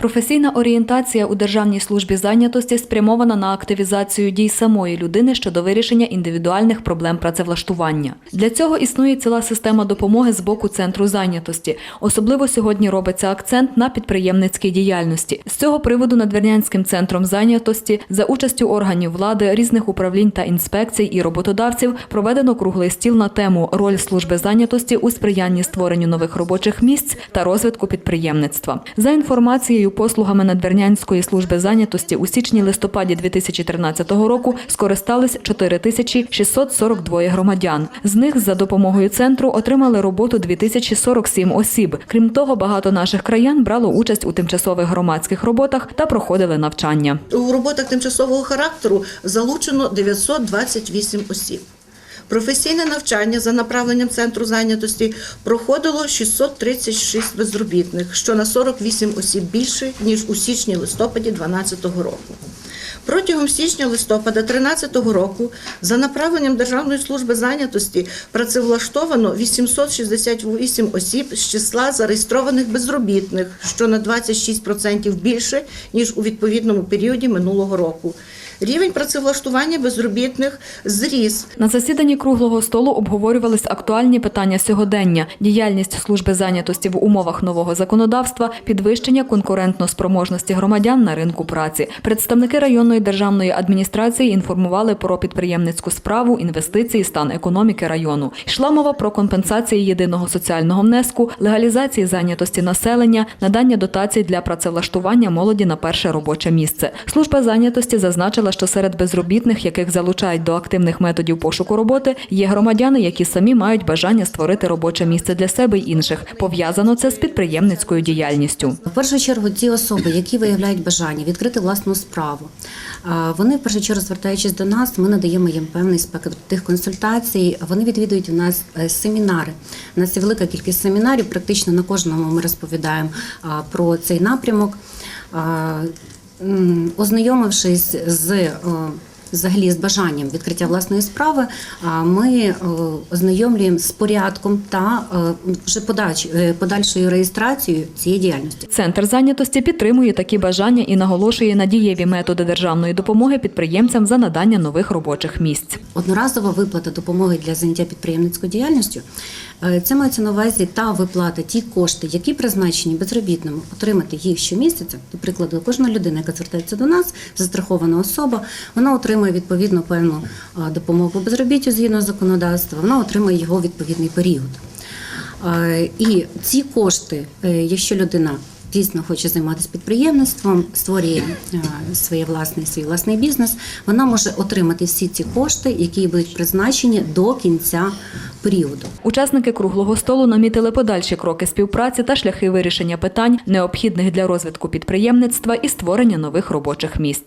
Професійна орієнтація у Державній службі зайнятості спрямована на активізацію дій самої людини щодо вирішення індивідуальних проблем працевлаштування. Для цього існує ціла система допомоги з боку центру зайнятості. Особливо сьогодні робиться акцент на підприємницькій діяльності. З цього приводу Надвірнянським центром зайнятості за участю органів влади, різних управлінь та інспекцій і роботодавців проведено круглий стіл на тему роль служби зайнятості у сприянні створенню нових робочих місць та розвитку підприємництва. За інформацією послугами Надвірнянської служби зайнятості у січні-листопаді 2013 року скористались 4642 громадян. З них за допомогою центру отримали роботу 2047 осіб. Крім того, багато наших краян брало участь у тимчасових громадських роботах та проходили навчання. У роботах тимчасового характеру залучено 928 осіб. Професійне навчання за направленням центру зайнятості проходило 636 безробітних, що на 48 осіб більше ніж у січні-листопаді 2012 року. Протягом січня-листопада 2013 року за направленням Державної служби зайнятості працевлаштовано 868 осіб з числа зареєстрованих безробітних, що на 26% більше ніж у відповідному періоді минулого року. Рівень працевлаштування безробітних зріс На засіданні круглого столу обговорювались актуальні питання сьогодення: діяльність служби зайнятості в умовах нового законодавства, підвищення конкурентно-спроможності громадян на ринку праці. Представники районної державної адміністрації інформували про підприємницьку справу, інвестиції, стан економіки району. Йшла мова про компенсації єдиного соціального внеску, легалізації зайнятості населення, надання дотацій для працевлаштування молоді на перше робоче місце. Служба зайнятості зазначила, що серед безробітних, яких залучають до активних методів пошуку роботи, є громадяни, які самі мають бажання створити робоче місце для себе й інших. Пов'язано це з підприємницькою діяльністю. В першу чергу, ті особи, які виявляють бажання відкрити власну справу, вони в першу чергу, звертаючись до нас, ми надаємо їм певний спектр тих консультацій. Вони відвідують у нас е, семінари. У нас є велика кількість семінарів. Практично на кожному ми розповідаємо про цей напрямок. Ознайомившись з е, Взагалі з бажанням відкриття власної справи, а, ми е, ознайомлюємо з порядком та е, вже подач, е, подальшою реєстрацією цієї діяльності. Центр зайнятості підтримує такі бажання і наголошує на дієві методи державної допомоги підприємцям за надання нових робочих місць. Одноразова виплата допомоги для заняття підприємницькою діяльністю. Це мається на увазі та виплата ті кошти, які призначені безробітному отримати їх щомісяця. До прикладу, кожна людина, яка звертається до нас, застрахована особа, вона отримує відповідно певну допомогу по безробіттю згідно законодавства. Вона отримує його відповідний період. І ці кошти, е, якщо людина дійсно хоче займатися підприємництвом, створює е, своє власне свій власний бізнес, вона може отримати всі ці кошти, які будуть призначені до кінця періоду. Учасники круглого столу намітили подальші кроки співпраці та шляхи вирішення питань, необхідних для розвитку підприємництва і створення нових робочих місць.